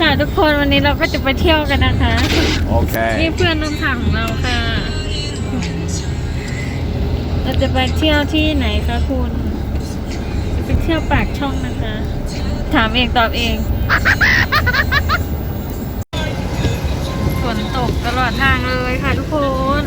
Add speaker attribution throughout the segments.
Speaker 1: ค่ะทุกคนวันนี้เราก็จะไปเที่ยวกันนะคะนี่
Speaker 2: Okay.
Speaker 1: เพื่อนร่วมทางของเราค่ะ เราจะไปเที่ยวที่ไหนคะคุณจะไปเที่ยวปากช่องนะคะ ถามเองตอบเองฝนตกตลอดทางเลยค่ะทุกคน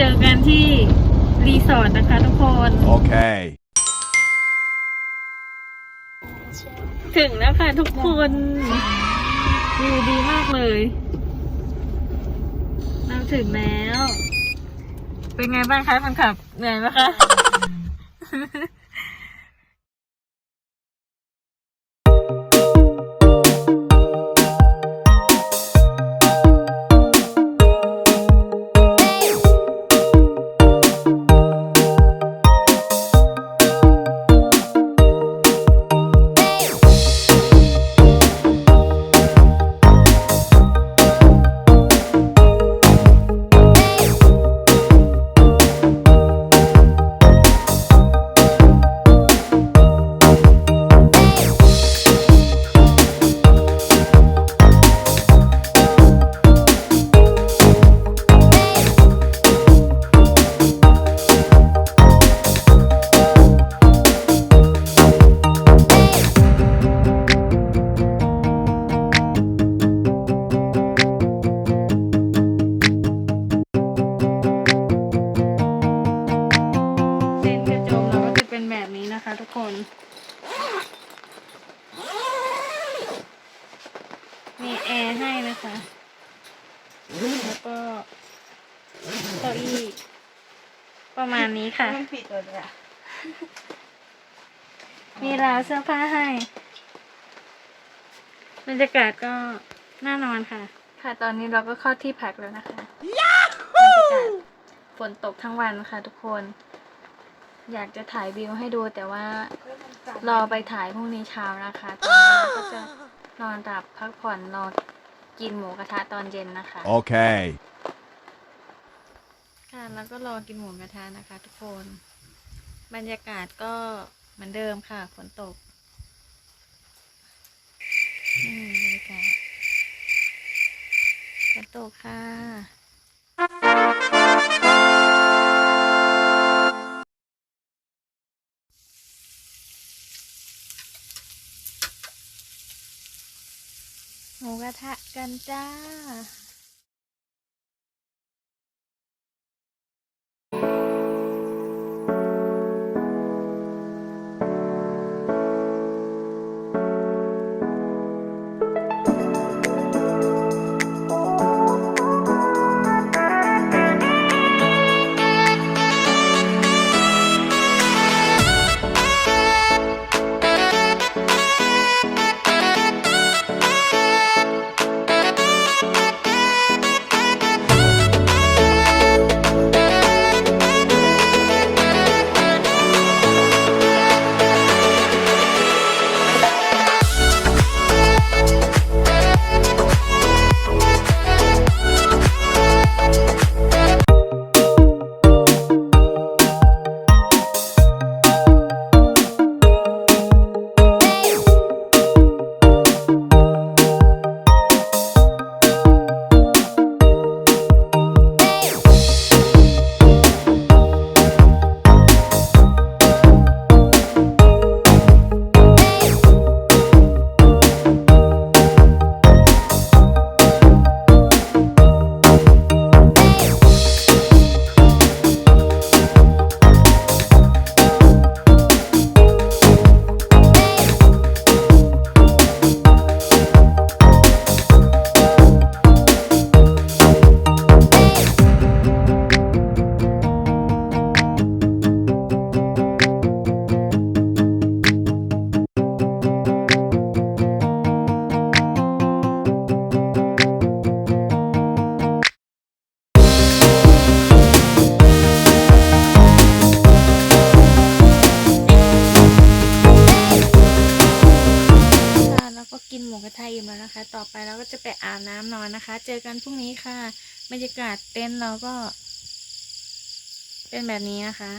Speaker 1: เดี๋ยวเจอกันที่รีสอร์ทนะคะทุกคน
Speaker 2: Okay.
Speaker 1: ถึงแล้วค่ะทุกคนวิวดีมากเลย เราถึงแล้ว เป็นไงบ้างคะคนขับ เหนื่อยไหมคะ ประมาณนี้ค่ะ
Speaker 3: มันผิดตัวเลยอะ
Speaker 1: มีราวเสื้อผ้าให้บรรยากาศก็น่านอนค่ะ ค่ะตอนนี้เราก็เข้าที่พักแล้วนะคะบรรยากาศฝนตกทั้งวันค่ะทุกคน อยากจะถ่ายวิวให้ดูแต่ว่ารอไปถ่ายพรุ่งนี้เช้านะคะตอนนี้เราก็จะนอนหลับพักผ่อนรอกินหมูกระทะตอนเย็นนะคะ
Speaker 2: Okay.
Speaker 1: ค่ะแล้วก็รอกินหมูกระทะนะคะ ทุกคน บรรยากาศก็เหมือนเดิมค่ะฝนตกนี่บรรยากาศฝนตกค่ะหมูกระทะกันจ้า ต่อไปเราก็จะไปอาบน้ำนอนนะคะ เจอกันพรุ่งนี้ค่ะ บรรยากาศเต็นท์เราก็ เป็นแบบนี้นะคะ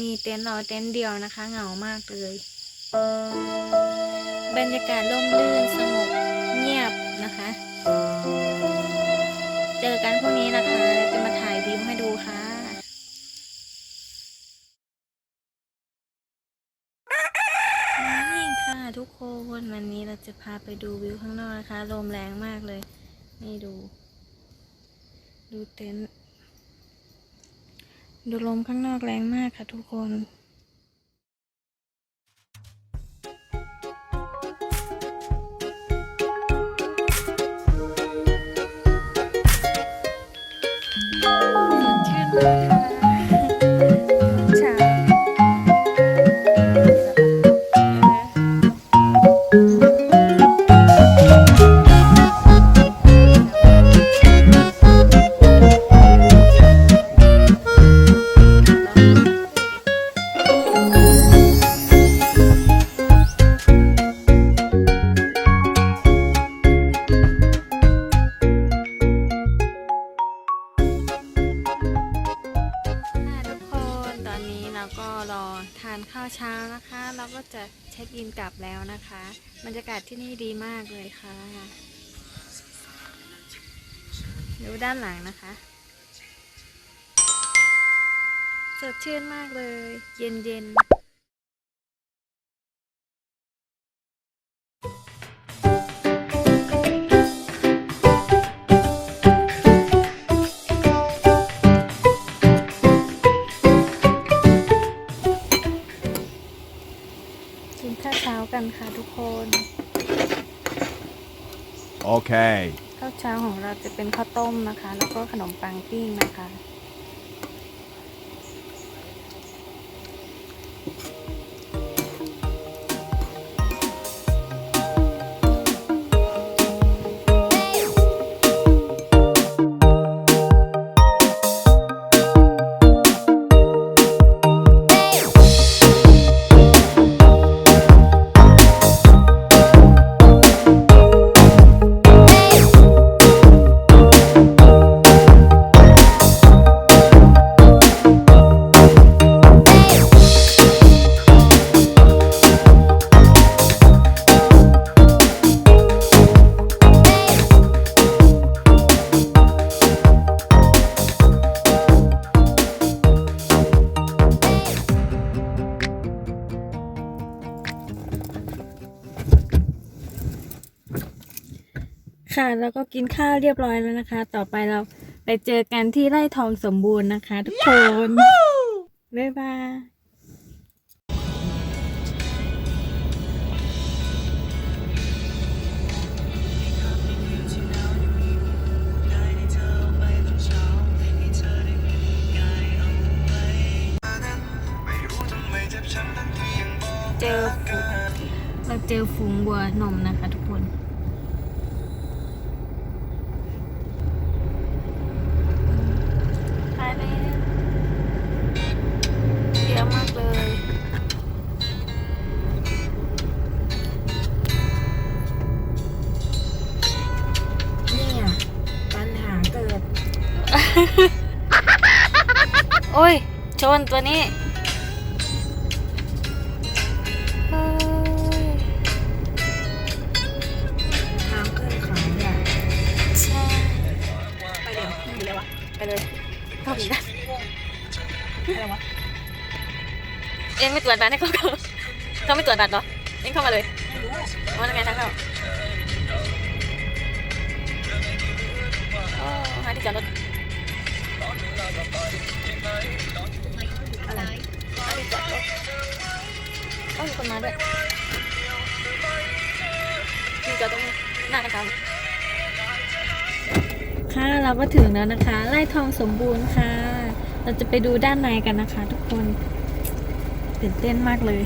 Speaker 1: มีเต็นท์เราเต็นท์เดียวนะคะ เหงามากเลย บรรยากาศร่มรื่นสงบเงียบนะคะ เจอกันพรุ่งนี้นะคะจะมาถ่ายวิวให้ดูค่ะ นี่ค่ะ ทุกคนวันนี้เราจะพาไปดูวิวข้างนอกนะคะ ลมแรงมากเลย นี่ดู ดูเต็นท์ดูลมข้างนอกแรงมากค่ะทุกคนสดชื่นมากากาศที่นี่ดีมากเลยค่ะ ดูด้านหลังนะคะ สดชื่นมากเลย เย็นเย็นๆกิน โอเค ข้าวเช้าของเราจะเป็นข้าวต้มนะคะ แล้วก็ขนมปังปิ้งนะคะ แล้วก็กินข้าวเรียบร้อยแล้วนะคะ ต่อไปเราไปเจอกันที่ไร่ทองสมบูรณ์นะคะ ทุกคน บ๊ายบายเจอฝูงเราเจอฝูงบัวนมนะคะทุกคน
Speaker 3: น
Speaker 1: ตัวนี้เฮ้ย
Speaker 3: ทางขึ้นเขาใหญ่
Speaker 1: ใช่
Speaker 3: ไปเดี๋ยวไปเลยวะ
Speaker 1: ไปเลยเข้าอีกนะ
Speaker 3: อะไรวะ
Speaker 1: เอ็งไม่ตรวจบัตรให้เขาเขาเขาไม่ตรวจบัตรเหรอเอ็งเข้ามาเลยว่าไงทางเข้าโอ้หาที่จอดรถ
Speaker 3: อะไร
Speaker 1: หาที่จอดรถโอ้ยมีคนมาด้วยที่จะต้องนี้หน้านะคะค่ะเราก็ถึงแล้วนะคะไร่ทองสมบูรณ์ค่ะ เราจะไปดูด้านในกันนะคะ ทุกคนตื่นเต้นมากเลย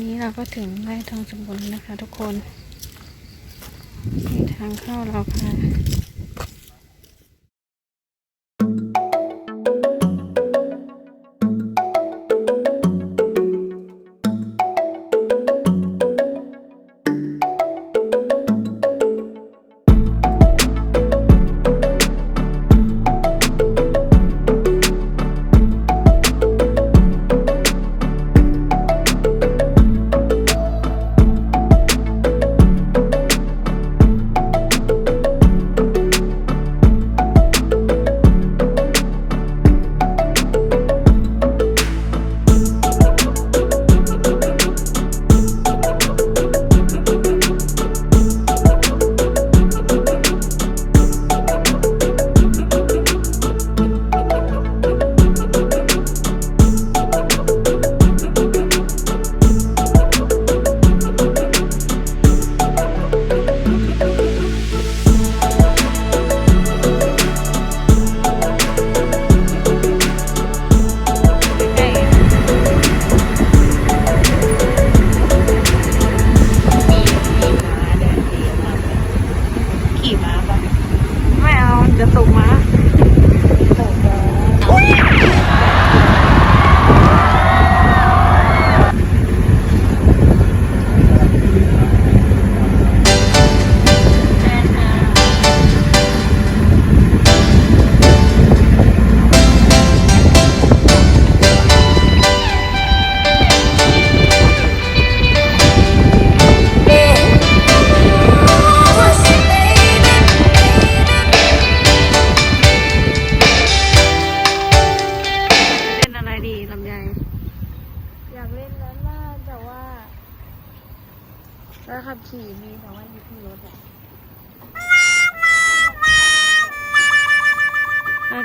Speaker 1: นี้เราก็ถึงไร่ทองสมบูรณ์นะคะทุกคน ทางเข้าเราค่ะ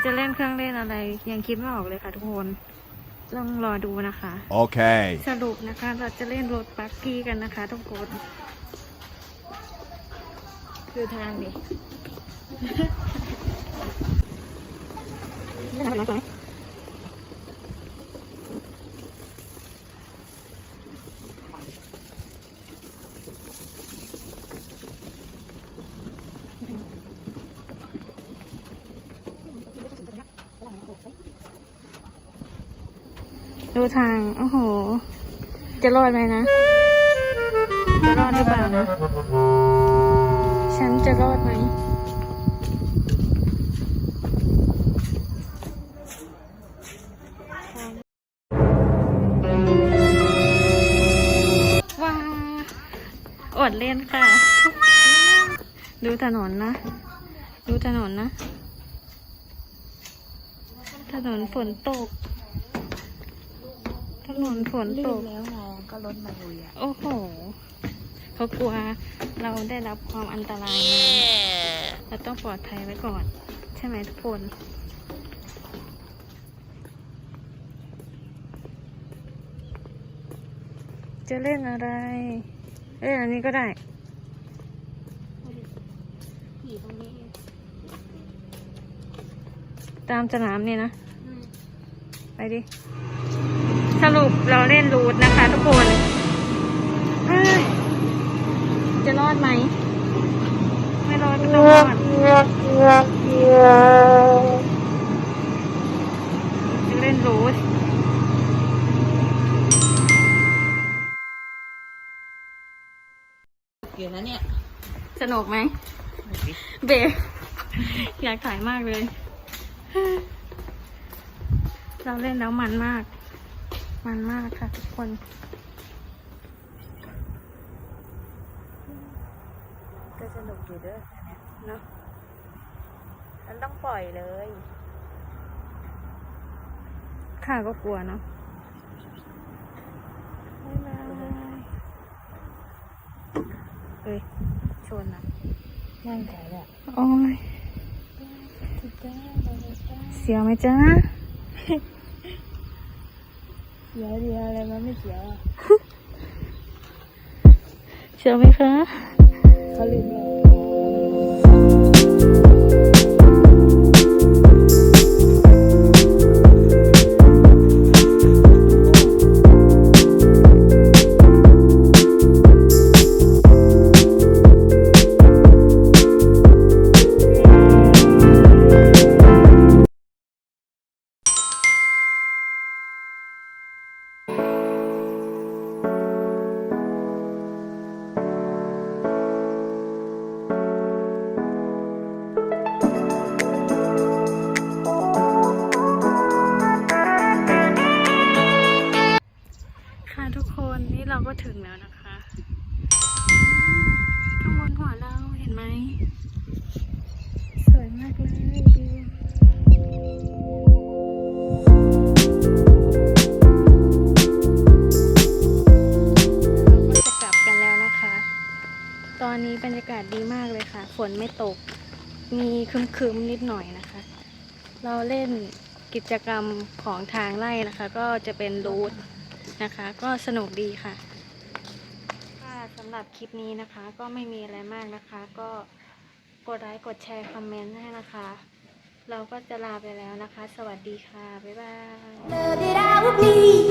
Speaker 1: จะเล่นเครื่องเล่นอะไร ยังคิดไม่ออกเลยค่ะทุกคนต้องรอดูนะคะ
Speaker 2: Okay.
Speaker 1: สรุปนะคะเราจะเล่นรถบักกี้กันนะคะทุกคนคือทางดิ ดูทาง โอ้โห จะรอดไหมนะจะรอดหรือเปล่านะ ฉันจะรอดไหมว้าอดเล่นค่ะ ดูถนนนะ ดูถนนนะ ถนนฝนตก ถนนฝนตก
Speaker 3: แล้วไงก็รถมาลุยอะ
Speaker 1: โอ้โหเขากลัวเราได้รับความอันตรายไงเราต้องปลอดภัยไว้ก่อน ใช่ไหมทุกคนจะเล่นอะไร เล่นอันนี้ก็ได้
Speaker 3: ขี่ตรงนี้
Speaker 1: ตามสนามเนี่ยนะ ไปดิส รุปเราเล่นรูทนะคะทุกคนเอ้ยจะรอดไหม ไม่รอดก็ต้องรอดจะเล่นรูท
Speaker 3: อยู่นะเนี่ย
Speaker 1: สนุกไหม เบรอยากถ่ายมากเลย เราเล่นแล้วมันมาก มันมากค่ะทุกคน
Speaker 3: ก็สนุกอยู่เด้อ
Speaker 1: เนาะ
Speaker 3: ฉันต้องปล่อยเลย
Speaker 1: ข้าก็กลัวเนาะบ๊ายบายเอ้ย ชนอะ
Speaker 3: นั่งใจแบบ
Speaker 1: โอ้ยเสียวไหมจ๊ะ
Speaker 3: เสียวเดี ยวอ
Speaker 1: นไม่ตก มีครึมๆนิดหน่อยนะคะ เราเล่นกิจกรรมของทางไล่นะคะ ก็จะเป็นรูทนะคะ ก็สนุกดีค่ะค่ะสำหรับคลิปนี้นะคะ ก็ไม่มีอะไรมากนะคะ ก็กดไลค์กดแชร์คอมเมนต์ให้นะคะ เราก็จะลาไปแล้วนะคะ สวัสดีค่ะ บ๊ายบาย